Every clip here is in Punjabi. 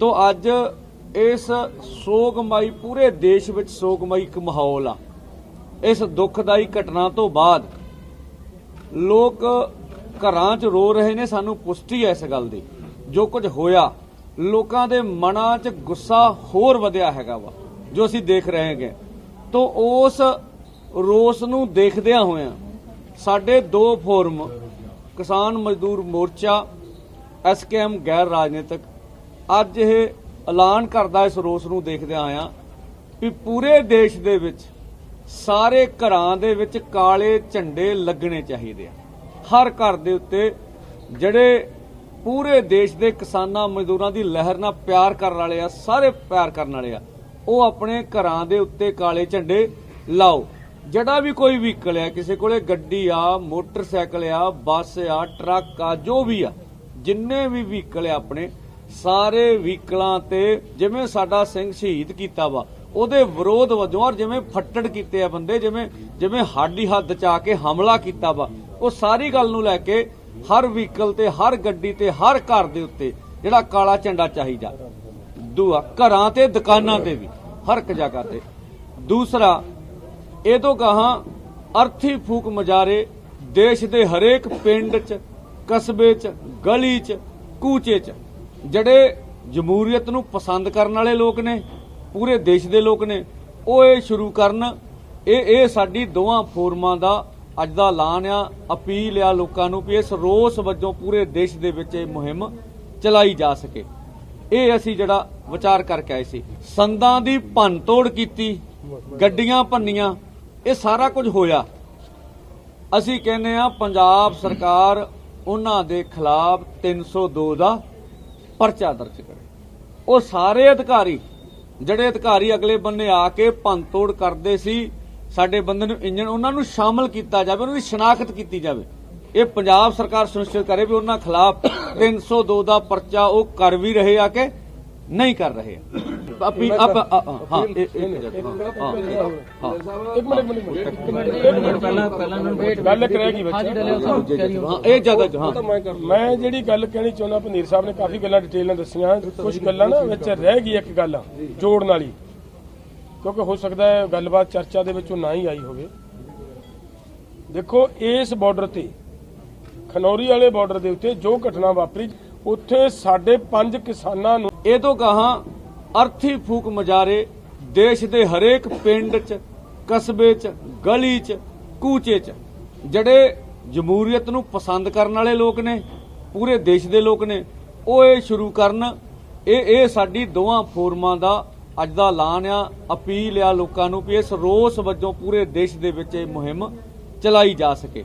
ਤੋਂ ਅੱਜ ਇਸ ਸੋਗਮਈ, ਪੂਰੇ ਦੇਸ਼ ਵਿੱਚ ਸੋਗਮਈ ਇੱਕ ਮਾਹੌਲ ਆ। ਇਸ ਦੁਖਦਾਈ ਘਟਨਾ ਤੋਂ ਬਾਅਦ ਲੋਕ ਘਰਾਂ 'ਚ ਰੋ ਰਹੇ ਨੇ, ਸਾਨੂੰ ਪੁਸ਼ਟੀ ਹੈ ਇਸ ਗੱਲ ਦੀ। ਜੋ ਕੁਝ ਹੋਇਆ, ਲੋਕਾਂ ਦੇ ਮਨਾਂ 'ਚ ਗੁੱਸਾ ਹੋਰ ਵਧਿਆ ਹੈਗਾ ਵਾ, ਜੋ ਅਸੀਂ ਦੇਖ ਰਹੇ ਹਾਂਗੇ। ਤੋਂ ਉਸ ਰੋਸ ਨੂੰ ਦੇਖਦਿਆਂ ਹੋਇਆਂ ਸਾਡੇ ਦੋ ਫੋਰਮ, ਕਿਸਾਨ ਮਜ਼ਦੂਰ ਮੋਰਚਾ ਐਸਕੇਐਮ ਗੈਰ ਰਾਜਨੀਤਿਕ ਅੱਜ ਇਹ ਐਲਾਨ ਕਰਦਾ ਇਸ ਰੋਸ ਨੂੰ ਦੇਖਦਿਆਂ ਆਇਆ ਵੀ ਪੂਰੇ ਦੇਸ਼ ਦੇ ਵਿੱਚ ਸਾਰੇ ਘਰਾਂ ਦੇ ਵਿੱਚ ਕਾਲੇ ਝੰਡੇ ਲੱਗਣੇ ਚਾਹੀਦੇ ਆ। ਹਰ ਘਰ ਦੇ ਉੱਤੇ ਜਿਹੜੇ ਪੂਰੇ ਦੇਸ਼ ਦੇ ਕਿਸਾਨਾਂ ਮਜ਼ਦੂਰਾਂ ਦੀ ਲਹਿਰ ਨਾਲ ਪਿਆਰ ਕਰਨ ਵਾਲੇ ਆ, ਸਾਰੇ ਪਿਆਰ ਕਰਨ ਵਾਲੇ ਆ, ਉਹ ਆਪਣੇ ਘਰਾਂ ਦੇ ਉੱਤੇ ਕਾਲੇ ਝੰਡੇ ਲਾਓ। ਜਿਹੜਾ ਵੀ ਕੋਈ ਵਹੀਕਲ ਆ, ਕਿਸੇ ਕੋਲੇ ਗੱਡੀ ਆ, ਮੋਟਰਸਾਈਕਲ ਆ, ਬੱਸ ਆ, ਟਰੱਕ ਆ, ਜੋ ਵੀ ਆ, ਜਿੰਨੇ ਵੀ ਵਹੀਕਲ ਆ ਆਪਣੇ ਸਾਰੇ ਵਹੀਕਲਾਂ ਤੇ ਜਿਵੇਂ ਸਾਡਾ ਸਿੰਘ ਸ਼ਹੀਦ ਕੀਤਾ ਵਾ, ਉਹਦੇ ਵਿਰੋਧ ਵਜੋਂ ਔਰ ਜਿਵੇਂ ਫੱਟੜ ਕੀਤੇ ਆ ਬੰਦੇ, ਜਿਵੇਂ ਜਿਵੇਂ ਹਾਡੀ ਹੱਦ ਚ ਕੇ ਹਮਲਾ ਕੀਤਾ ਵਾ, ਉਹ ਸਾਰੀ ਗੱਲ ਨੂੰ ਲੈ ਕੇ ਹਰ ਵਹੀਕਲ ਤੇ, ਹਰ ਗੱਡੀ ਤੇ, ਹਰ ਘਰ ਦੇ ਉੱਤੇ ਜਿਹੜਾ ਕਾਲਾ ਝੰਡਾ ਚਾਹੀਦਾ। ਦੂਆ, ਘਰਾਂ ਤੇ, ਦੁਕਾਨਾਂ ਤੇ ਵੀ, ਹਰ ਇੱਕ ਜਗ੍ਹਾ ਤੇ। ਦੂਸਰਾ ਇਹ ਤੋਂ ਕਹਾ ਅਰਥੀ ਫੂਕ ਮਜਾਰੇ ਦੇਸ਼ ਦੇ ਹਰੇਕ ਪਿੰਡ 'ਚ, ਕਸਬੇ 'ਚ, ਗਲੀ 'ਚ, ਕੂਚੇ 'ਚ ਜਿਹੜੇ ਜਮਹੂਰੀਅਤ ਨੂੰ ਪਸੰਦ ਕਰਨ ਵਾਲੇ ਲੋਕ ਨੇ, ਪੂਰੇ ਦੇਸ਼ ਦੇ ਲੋਕ ਨੇ, ਉਹ ਇਹ ਸ਼ੁਰੂ ਕਰਨ, ਇਹ ਇਹ ਸਾਡੀ ਦੋਵਾਂ ਫੋਰਮਾਂ ਦਾ ਅੱਜ ਦਾ ਐਲਾਨ ਆ, ਅਪੀਲ ਆ ਲੋਕਾਂ ਨੂੰ ਵੀ ਇਸ ਰੋਸ ਵਜੋਂ ਪੂਰੇ ਦੇਸ਼ ਦੇ ਵਿੱਚ ਇਹ ਮੁਹਿੰਮ ਚਲਾਈ ਜਾ ਸਕੇ। ਇਹ ਅਸੀਂ ਜਿਹੜਾ ਵਿਚਾਰ ਕਰਕੇ ਆਏ ਸੀ। ਸੰਦਾਂ ਦੀ ਭੰਨਤੋੜ ਕੀਤੀ, ਗੱਡੀਆਂ ਭੰਨੀਆਂ, ਇਹ ਸਾਰਾ ਕੁਝ ਹੋਇਆ। ਅਸੀਂ ਕਹਿੰਦੇ ਆ ਪੰਜਾਬ ਸਰਕਾਰ ਉਹਨਾਂ ਦੇ ਖਿਲਾਫ 302 ਦਾ ਪਰਚਾ ਦਰਜ ਕਰੇ। ਉਹ ਸਾਰੇ ਅਧਿਕਾਰੀ, ਜਿਹੜੇ ਅਧਿਕਾਰੀ ਅਗਲੇ ਬੰਨੇ ਆ ਕੇ ਭੰਨਤੋੜ ਕਰਦੇ ਸੀ, ਸਾਡੇ ਬੰਦੇ ਨੂੰ ਇੰਜਣ ਉਹਨਾਂ ਨੂੰ ਸ਼ਾਮਲ ਕੀਤਾ ਜਾਵੇ, ਉਹਨਾਂ ਦੀ ਸ਼ਨਾਖਤ ਕੀਤੀ ਜਾਵੇ। ਇਹ ਪੰਜਾਬ ਸਰਕਾਰ ਸੁਨਿਸ਼ਚਿਤ ਕਰੇ ਵੀ ਉਹਨਾਂ ਖਿਲਾਫ 302 ਦਾ ਪਰਚਾ ਉਹ ਕਰ ਵੀ ਰਹੇ ਆ ਕਿ ਨਹੀਂ ਕਰ ਰਹੇ ਆਪੀ ਆਪ ਹਾਂ ਇਹ ਇੱਕ ਮਿੰਟ, ਹਾਂ ਹਾਂ ਇੱਕ ਮਿੰਟ ਇੱਕ ਮਿੰਟ ਪਹਿਲਾਂ ਪਹਿਲਾਂ ਗੱਲ ਇੱਕ ਰਹਿ ਗਈ ਬੱਚੇ। ਹਾਂ ਇਹ 'ਚ, ਹਾਂ। ਮੈਂ ਜਿਹੜੀ ਗੱਲ ਕਹਿਣੀ ਚਾਹੁੰਦਾ ਪਨੀਰ ਸਾਹਿਬ ਨੇ ਕਾਫੀ ਗੱਲਾਂ ਡਿਟੇਲ ਨਾਲ ਦੱਸੀਆਂ। ਕੁਝ ਗੱਲਾਂ ਨਾ ਵਿੱਚ ਰਹਿ ਗਈ ਇੱਕ ਗੱਲ ਜੋੜਨ ਵਾਲੀ ਕਿਉਂਕਿ ਹੋ ਸਕਦਾ ਹੈ ਗੱਲਬਾਤ ਚਰਚਾ ਦੇ ਵਿੱਚੋਂ ਨਾ ਹੀ ਆਈ ਹੋਵੇ। ਦੇਖੋ ਇਸ ਬਾਰਡਰ ਤੇ ਖਨੌਰੀ ਵਾਲੇ ਬਾਰਡਰ ਦੇ ਉੱਤੇ ਜੋ ਘਟਨਾ ਵਾਪਰੀ ਉੱਥੇ ਸਾਡੇ ਪੰਜ ਕਿਸਾਨਾਂ ਨੂੰ ਇਹ ਤੋਂ ਗਾਹਾਂ ਅਰਥੀ ਫੂਕ ਮਜਾਰੇ, ਦੇਸ਼ ਦੇ ਹਰੇਕ ਪਿੰਡ 'ਚ, ਕਸਬੇ 'ਚ, ਗਲੀ 'ਚ, ਕੂਚੇ 'ਚ। ਜਿਹੜੇ ਜਮਹੂਰੀਅਤ ਨੂੰ ਪਸੰਦ ਕਰਨ ਵਾਲੇ ਲੋਕ ਨੇ, ਪੂਰੇ ਦੇਸ਼ ਦੇ ਲੋਕ ਨੇ, ਉਹ ਇਹ ਸ਼ੁਰੂ ਕਰਨ। ਇਹ ਇਹ ਸਾਡੀ ਦੋਵਾਂ ਫੋਰਮਾਂ ਦਾ ਅੱਜ ਦਾ ਐਲਾਨ ਆ, ਅਪੀਲ ਆ ਲੋਕਾਂ ਨੂੰ ਕਿ ਇਸ ਰੋਸ ਵਜੋਂ ਪੂਰੇ ਦੇਸ਼ ਦੇ ਵਿੱਚ ਇਹ ਮੁਹਿੰਮ ਚਲਾਈ ਜਾ ਸਕੇ।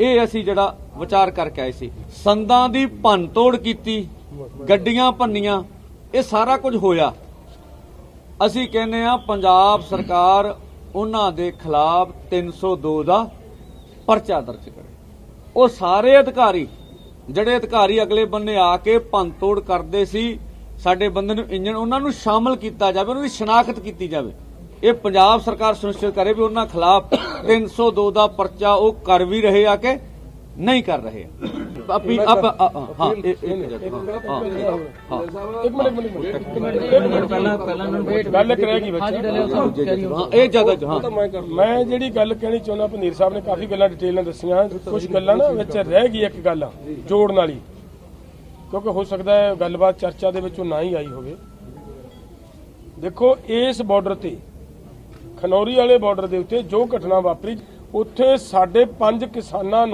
ਇਹ ਅਸੀਂ ਜਿਹੜਾ ਵਿਚਾਰ ਕਰਕੇ ਆਏ ਸੀ। ਸੰਦਾਂ ਦੀ ਭੰਨਤੋੜ ਕੀਤੀ, ਗੱਡੀਆਂ ਭੰਨੀਆਂ ਇਹ ਸਾਰਾ ਕੁਝ ਹੋਇਆ। ਅਸੀਂ ਕਹਿੰਦੇ ਆ ਪੰਜਾਬ ਸਰਕਾਰ ਉਹਨਾਂ ਦੇ ਖਿਲਾਫ 302 ਦਾ ਪਰਚਾ ਦਰਜ ਕਰੇ। ਉਹ ਸਾਰੇ ਅਧਿਕਾਰੀ, ਜਿਹੜੇ ਅਧਿਕਾਰੀ ਅਗਲੇ ਬੰਨੇ ਆ ਕੇ ਭੰਨਤੋੜ ਕਰਦੇ ਸੀ, ਸਾਡੇ ਬੰਦੇ ਨੂੰ ਇੰਜਣ ਉਹਨਾਂ ਨੂੰ ਸ਼ਾਮਲ ਕੀਤਾ ਜਾਵੇ, ਉਹਨਾਂ ਦੀ ਸ਼ਨਾਖਤ ਕੀਤੀ ਜਾਵੇ। ਇਹ ਪੰਜਾਬ ਸਰਕਾਰ ਸੁਨਿਸ਼ਚਿਤ ਕਰੇ ਵੀ ਉਹਨਾਂ ਖਿਲਾਫ 302 ਦਾ ਪਰਚਾ ਉਹ ਕਰ ਵੀ ਰਹੇ ਆ ਕਿ ਨਹੀਂ ਕਰ ਰਹੇ ਆਪੀ ਆਪ ਹਾਂ ਇਹ ਇੱਕ ਜਗ੍ਹਾ ਹਾਂ ਹਾਂ। ਇੱਕ ਮਿੰਟ ਇੱਕ ਮਿੰਟ ਮਿੰਟ ਮਿੰਟ ਪਹਿਲਾਂ ਪਹਿਲਾਂ ਗੱਲ ਇੱਕ ਰਹਿ ਗਈ ਬੱਚੇ। ਹਾਂ ਇਹ 'ਚ, ਹਾਂ ਮੈਂ ਜਿਹੜੀ ਗੱਲ ਕਹਿਣੀ ਚਾਹੁੰਦਾ ਪਨੀਰ ਸਾਹਿਬ ਨੇ ਕਾਫੀ ਗੱਲਾਂ ਡਿਟੇਲ ਨਾਲ ਦੱਸੀਆਂ। ਕੁਝ ਗੱਲਾਂ ਨਾ ਵਿੱਚ ਰਹਿ ਗਈ ਇੱਕ ਗੱਲ ਜੋੜਨ ਵਾਲੀ ਕਿਉਂਕਿ ਹੋ ਸਕਦਾ ਹੈ ਗੱਲਬਾਤ ਚਰਚਾ ਦੇ ਵਿੱਚੋਂ ਨਾ ਹੀ ਆਈ ਹੋਵੇ। ਦੇਖੋ ਇਸ ਬਾਰਡਰ ਤੇ ਖਨੌਰੀ ਵਾਲੇ ਬਾਰਡਰ ਦੇ ਉੱਤੇ ਜੋ ਘਟਨਾ ਵਾਪਰੀ ਉੱਥੇ ਸਾਡੇ ਪੰਜ ਕਿਸਾਨਾਂ ਨੂੰ